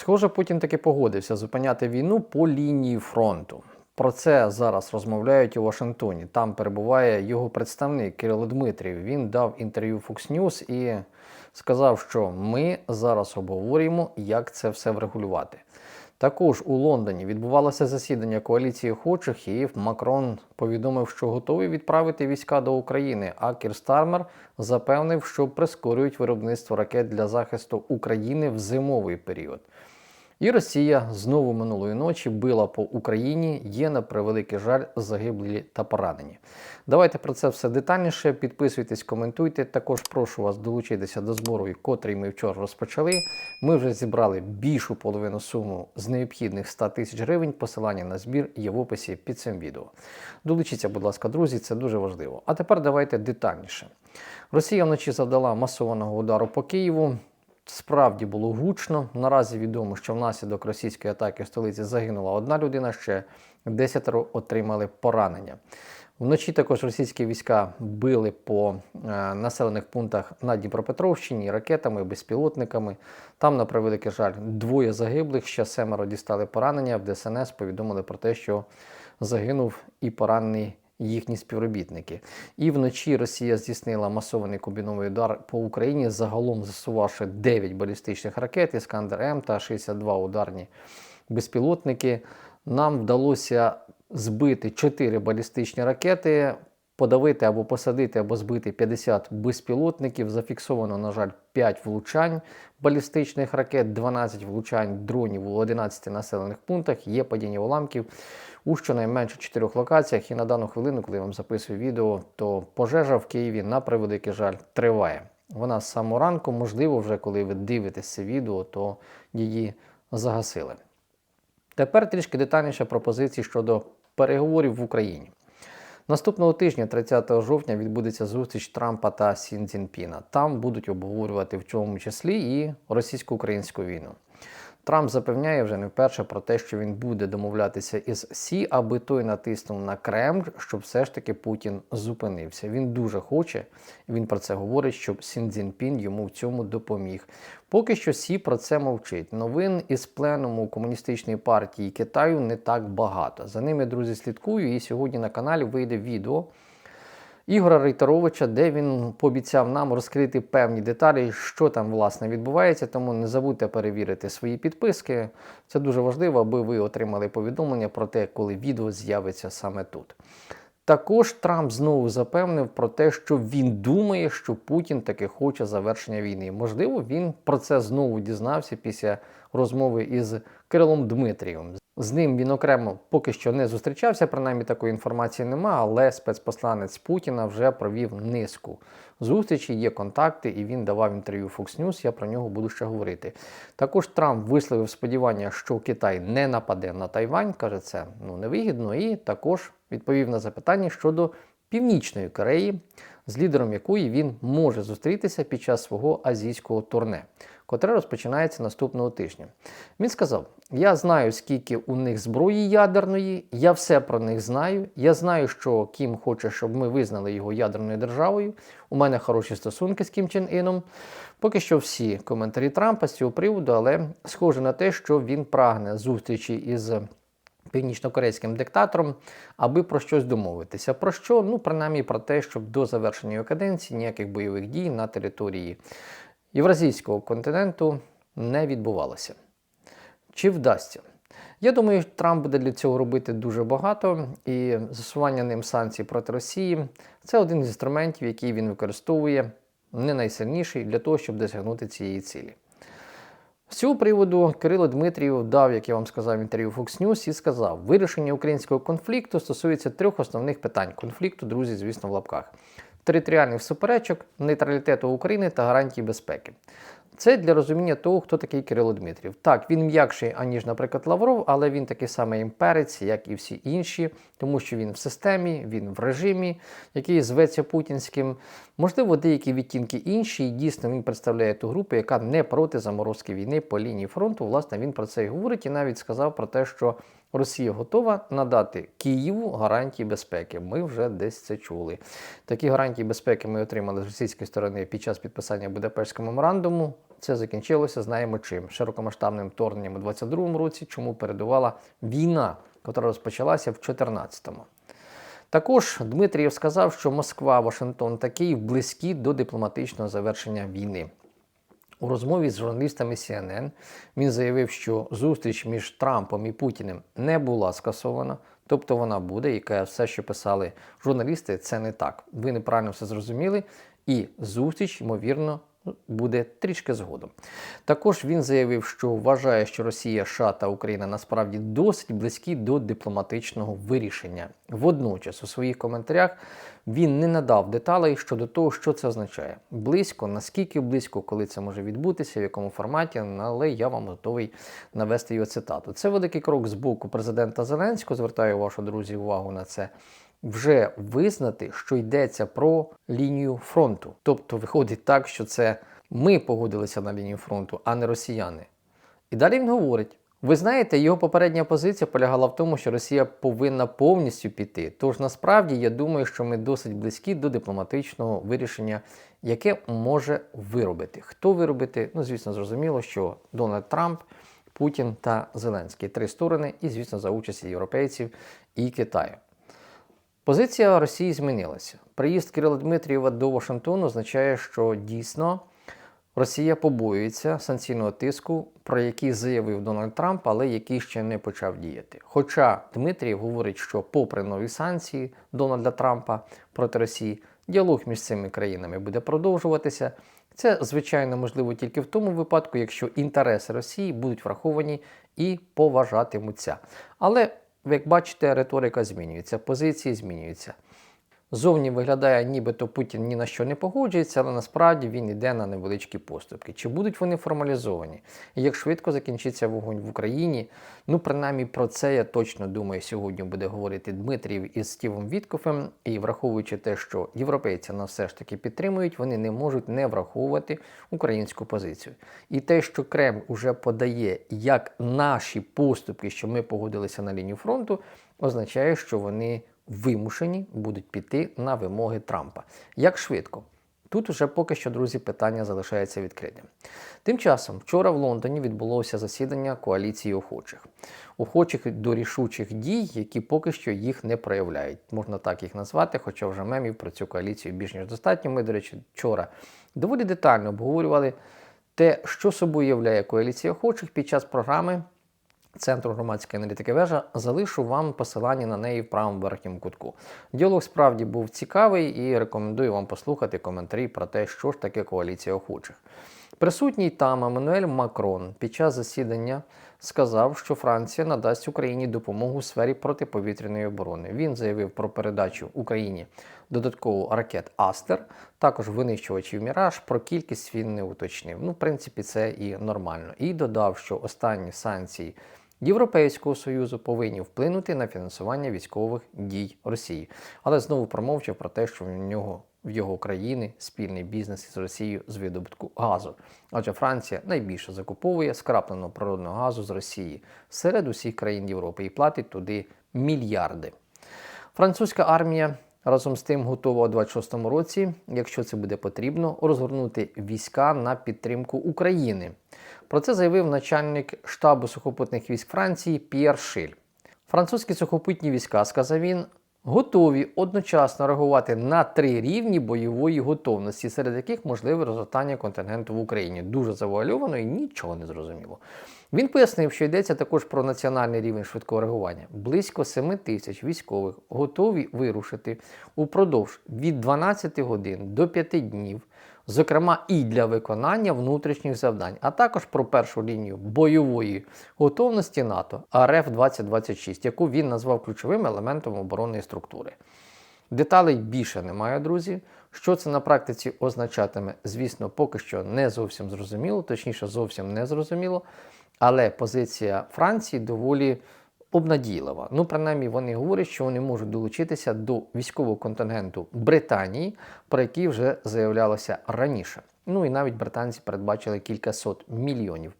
Схоже, Путін таки погодився зупиняти війну по лінії фронту. Про це зараз розмовляють у Вашингтоні. Там перебуває його представник Кирило Дмитрів. Він дав інтерв'ю Fox News і сказав, що ми зараз обговорюємо, як це все врегулювати. Також у Лондоні відбувалося засідання коаліції охочих, і Макрон повідомив, що готовий відправити війська до України. А Кір Стармер запевнив, що прискорюють виробництво ракет для захисту України в зимовий період. І Росія знову минулої ночі била по Україні. Є на превеликий жаль загиблі та поранені. Давайте про це все детальніше. Підписуйтесь, коментуйте. Також прошу вас долучитися до збору, котрий ми вчора розпочали. Ми вже зібрали більшу половину суму з необхідних 100 тисяч гривень. Посилання на збір є в описі під цим відео. Долучіться, будь ласка, друзі, це дуже важливо. А тепер давайте детальніше. Росія вночі завдала масованого удару по Києву. Справді було гучно. Наразі відомо, що внаслідок російської атаки в столиці загинула одна людина, ще десятеро отримали поранення. Вночі також російські війська били по е, населених пунктах на Дніпропетровщині ракетами, безпілотниками. Там, на превеликий жаль, двоє загиблих, ще семеро дістали поранення. В ДСНС повідомили про те, що загинув і поранений їхні співробітники. І вночі Росія здійснила масований кубіновий удар по Україні, загалом засувавши 9 балістичних ракет Іскандер М та 62 ударні безпілотники. Нам вдалося збити 4 балістичні ракети. Подавити або посадити, або збити 50 безпілотників. Зафіксовано, на жаль, 5 влучань балістичних ракет, 12 влучань дронів у 11 населених пунктах. Є падіння уламків у щонайменше 4 локаціях. І на дану хвилину, коли я вам записую відео, то пожежа в Києві на превеликий жаль триває. Вона з самого ранку, можливо, вже коли ви дивитесь це відео, то її загасили. Тепер трішки детальніше пропозиції щодо переговорів в Україні. Наступного тижня, 30 жовтня, відбудеться зустріч Трампа та Сін Цзінпіна. Там будуть обговорювати в цьому числі і російсько-українську війну. Трамп запевняє вже не вперше про те, що він буде домовлятися із Сі, аби той натиснув на Кремль, щоб все ж таки Путін зупинився. Він дуже хоче, він про це говорить, щоб Сін Цзінпін йому в цьому допоміг. Поки що Сі про це мовчить. Новин із пленуму комуністичної партії Китаю не так багато. За ними друзі слідкую, і сьогодні на каналі вийде відео. Ігора Рейтеровича, де він пообіцяв нам розкрити певні деталі, що там власне відбувається. Тому не забудьте перевірити свої підписки. Це дуже важливо, аби ви отримали повідомлення про те, коли відео з'явиться саме тут. Також Трамп знову запевнив про те, що він думає, що Путін таки хоче завершення війни. Можливо, він про це знову дізнався після розмови із Кирилом Дмитрієм. З ним він окремо поки що не зустрічався, принаймні такої інформації нема, але спецпосланець Путіна вже провів низку зустрічей, є контакти, і він давав інтерв'ю Fox News, Я про нього буду ще говорити. Також Трамп висловив сподівання, що Китай не нападе на Тайвань, каже, це ну невигідно, і також відповів на запитання щодо Північної Кореї, з лідером якої він може зустрітися під час свого азійського турне, котре розпочинається наступного тижня. Він сказав: Я знаю, скільки у них зброї ядерної, я все про них знаю. Я знаю, що Кім хоче, щоб ми визнали його ядерною державою. У мене хороші стосунки з Кім Чен Іном. Поки що всі коментарі Трампа з цього приводу, але схоже на те, що він прагне зустрічі із північнокорейським диктатором, аби про щось домовитися. Про що? Ну, принаймні про те, щоб до завершення каденції ніяких бойових дій на території Євразійського континенту не відбувалося. Чи вдасться? Я думаю, Трамп буде для цього робити дуже багато, і засування ним санкцій проти Росії це один з інструментів, який він використовує не найсильніший для того, щоб досягнути цієї цілі. З цього приводу Кирило Дмитрієв дав, як я вам сказав, інтерв'ю Fox News і сказав, вирішення українського конфлікту стосується трьох основних питань конфлікту, друзі, звісно, в лапках: територіальних суперечок, нейтралітету України та гарантії безпеки. Це для розуміння того, хто такий Кирило Дмитрів. Так, він м'якший, аніж, наприклад, Лавров, але він такий самий імперець, як і всі інші, тому що він в системі, він в режимі, який зветься путінським. Можливо, деякі відтінки інші, і дійсно він представляє ту групу, яка не проти заморозки війни по лінії фронту. Власне, він про це і говорить, і навіть сказав про те, що Росія готова надати Києву гарантії безпеки. Ми вже десь це чули. Такі гарантії безпеки ми отримали з російської сторони під час підписання Будапештського меморандуму. Це закінчилося, знаємо чим широкомасштабним вторгненням у 22-му році, чому передувала війна, яка розпочалася в 14-му. Також Дмитрієв сказав, що Москва, Вашингтон та Київ близькі до дипломатичного завершення війни. У розмові з журналістами CNN він заявив, що зустріч між Трампом і Путіним не була скасована, тобто вона буде, і все, що писали журналісти, це не так. Ви неправильно все зрозуміли, і зустріч, ймовірно, буде трішки згодом. Також він заявив, що вважає, що Росія, США та Україна насправді досить близькі до дипломатичного вирішення. Водночас у своїх коментарях він не надав деталей щодо того, що це означає. Близько, наскільки близько, коли це може відбутися, в якому форматі, але я вам готовий навести його цитату. Це великий крок з боку президента Зеленського. Звертаю вашу друзі увагу на це вже визнати, що йдеться про лінію фронту. Тобто виходить так, що це ми погодилися на лінію фронту, а не росіяни. І далі він говорить: ви знаєте, його попередня позиція полягала в тому, що Росія повинна повністю піти. Тож насправді я думаю, що ми досить близькі до дипломатичного вирішення, яке може виробити. Хто виробити? Ну, звісно, зрозуміло, що Дональд Трамп. Путін та Зеленський три сторони, і, звісно, за участі європейців і Китаю. Позиція Росії змінилася. Приїзд Кирила Дмитрієва до Вашингтону означає, що дійсно Росія побоюється санкційного тиску, про який заявив Дональд Трамп, але який ще не почав діяти. Хоча Дмитрієв говорить, що, попри нові санкції Дональда Трампа проти Росії, діалог між цими країнами буде продовжуватися. Це, звичайно, можливо тільки в тому випадку, якщо інтереси Росії будуть враховані і поважатимуться. Але як бачите, риторика змінюється, позиції змінюються. Зовні виглядає, нібито Путін ні на що не погоджується, але насправді він йде на невеличкі поступки. Чи будуть вони формалізовані? І як швидко закінчиться вогонь в Україні? Ну, принаймні про це я точно думаю, сьогодні буде говорити Дмитрів із Стівом Віткофем. І враховуючи те, що європейці нас все ж таки підтримують, вони не можуть не враховувати українську позицію. І те, що Кремль уже подає як наші поступки, що ми погодилися на лінію фронту, означає, що вони вимушені будуть піти на вимоги Трампа. Як швидко? Тут уже поки що, друзі, питання залишається відкритим. Тим часом, вчора в Лондоні відбулося засідання коаліції охочих, охочих до рішучих дій, які поки що їх не проявляють. Можна так їх назвати, хоча вже мемів про цю коаліцію більш ніж достатньо. Ми, до речі, вчора доволі детально обговорювали те, що собою являє коаліція охочих під час програми. Центру громадської аналітики вежа залишу вам посилання на неї в правому верхньому кутку. Діалог справді був цікавий і рекомендую вам послухати коментарі про те, що ж таке коаліція охочих. Присутній там Еммануель Макрон під час засідання сказав, що Франція надасть Україні допомогу у сфері протиповітряної оборони. Він заявив про передачу Україні додатково ракет Астер, також винищувачів Міраж. Про кількість він не уточнив. Ну, в принципі, це і нормально. І додав, що останні санкції. Європейського союзу повинні вплинути на фінансування військових дій Росії, але знову промовчав про те, що в нього в його країни спільний бізнес із Росією з видобутку газу. Адже Франція найбільше закуповує скрапленого природного газу з Росії серед усіх країн Європи і платить туди мільярди. Французька армія. Разом з тим готова у 26-му році, якщо це буде потрібно, розгорнути війська на підтримку України. Про це заявив начальник штабу сухопутних військ Франції П'єр Шиль. Французькі сухопутні війська, сказав він, готові одночасно реагувати на три рівні бойової готовності, серед яких можливе розгортання контингенту в Україні. Дуже завуальовано і нічого не зрозуміло. Він пояснив, що йдеться також про національний рівень швидкого реагування. Близько 7 тисяч військових готові вирушити упродовж від 12 годин до 5 днів зокрема і для виконання внутрішніх завдань, а також про першу лінію бойової готовності НАТО РФ 2026, яку він назвав ключовим елементом оборонної структури. Деталей більше немає, друзі. Що це на практиці означатиме, звісно, поки що не зовсім зрозуміло, точніше, зовсім не зрозуміло. Але позиція Франції доволі обнадійлива. Ну, принаймні, вони говорять, що вони можуть долучитися до військового контингенту Британії, про який вже заявлялося раніше. Ну і навіть британці передбачили кількасот мільйонів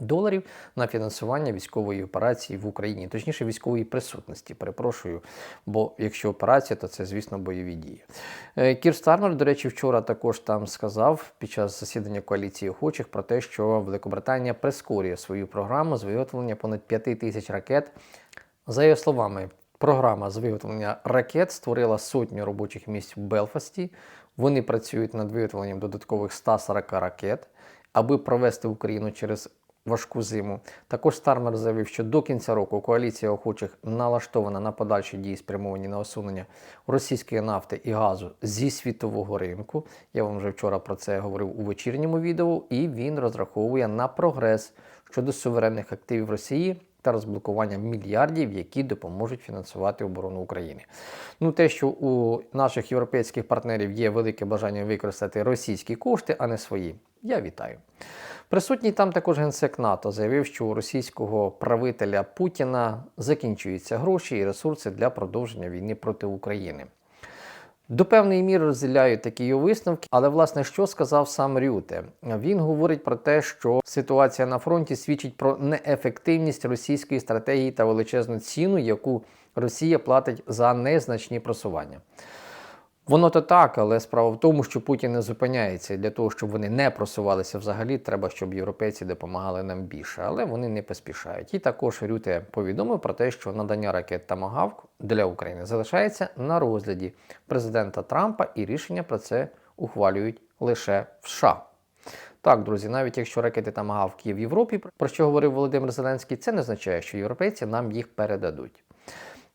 доларів на фінансування військової операції в Україні, точніше військової присутності. Перепрошую, бо якщо операція, то це, звісно, бойові дії. Е, Кір Стармер, до речі, вчора також там сказав під час засідання коаліції охочих про те, що Великобританія прискорює свою програму з виготовлення понад 5 тисяч ракет. За його словами, програма з виготовлення ракет створила сотню робочих місць в Белфасті. Вони працюють над виготовленням додаткових 140 ракет, аби провести Україну через важку зиму. Також Стармер заявив, що до кінця року коаліція охочих налаштована на подальші дії, спрямовані на усунення російської нафти і газу зі світового ринку. Я вам вже вчора про це говорив у вечірньому відео, і він розраховує на прогрес щодо суверенних активів Росії. Та розблокування мільярдів, які допоможуть фінансувати оборону України. Ну, те, що у наших європейських партнерів є велике бажання використати російські кошти, а не свої, я вітаю. Присутній там також генсек НАТО заявив, що у російського правителя Путіна закінчуються гроші і ресурси для продовження війни проти України. До певної міри розділяю такі його висновки, але власне що сказав сам Рюте? Він говорить про те, що ситуація на фронті свідчить про неефективність російської стратегії та величезну ціну, яку Росія платить за незначні просування. Воно то так, але справа в тому, що Путін не зупиняється. Для того, щоб вони не просувалися взагалі, треба, щоб європейці допомагали нам більше, але вони не поспішають. І також Рюте повідомив про те, що надання ракет Тамагавк для України залишається на розгляді президента Трампа, і рішення про це ухвалюють лише в США. Так, друзі, навіть якщо ракети Тамагавк є в Європі, про що говорив Володимир Зеленський, це не означає, що європейці нам їх передадуть.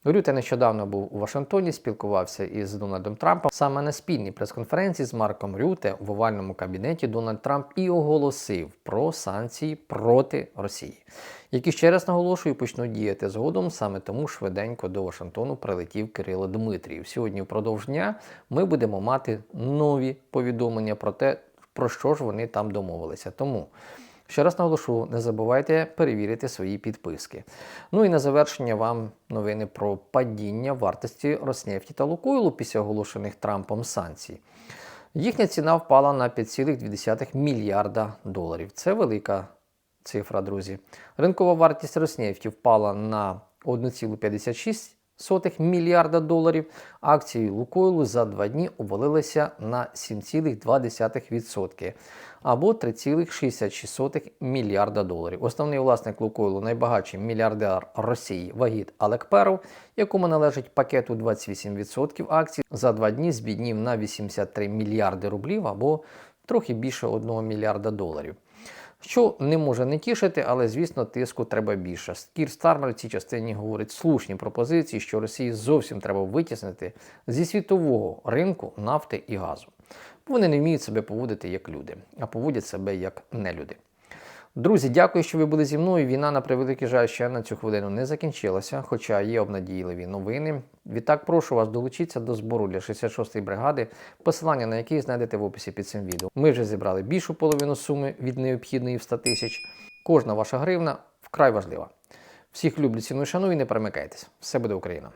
Рюте нещодавно був у Вашингтоні, спілкувався із Дональдом Трампом. Саме на спільній прес-конференції з Марком Рюте в овальному кабінеті Дональд Трамп і оголосив про санкції проти Росії, які ще раз наголошую почнуть діяти згодом. Саме тому швиденько до Вашингтону прилетів Кирило Дмитрієв. Сьогодні, впродовж дня, ми будемо мати нові повідомлення про те, про що ж вони там домовилися. Тому. Ще раз наголошу, не забувайте перевірити свої підписки. Ну і на завершення вам новини про падіння вартості Роснефті та Лукойлу після оголошених Трампом санкцій. Їхня ціна впала на 5,2 мільярда доларів. Це велика цифра, друзі. Ринкова вартість Роснефті впала на 1,56 сотих мільярда доларів. Акції Лукойлу за два дні обвалилися на 7,2% або 3,66 мільярда доларів. Основний власник Лукойлу, найбагатший мільярдер Росії Вагіт Алекперов, якому належить пакету 28% акцій, за два дні збіднів на 83 мільярди рублів або трохи більше 1 мільярда доларів. Що не може не тішити, але звісно, тиску треба більше. Кір Стармер в цій частині говорить слушні пропозиції, що Росії зовсім треба витіснити зі світового ринку нафти і газу. Вони не вміють себе поводити як люди, а поводять себе як нелюди. Друзі, дякую, що ви були зі мною. Війна, на превеликий жаль, ще на цю хвилину не закінчилася, хоча є обнадійливі новини. Відтак прошу вас долучитися до збору для 66-ї бригади, посилання на який знайдете в описі під цим відео. Ми вже зібрали більшу половину суми від необхідної в 100 тисяч. Кожна ваша гривна вкрай важлива. Всіх люблю, ціную, шаную і не перемикайтесь. Все буде Україна!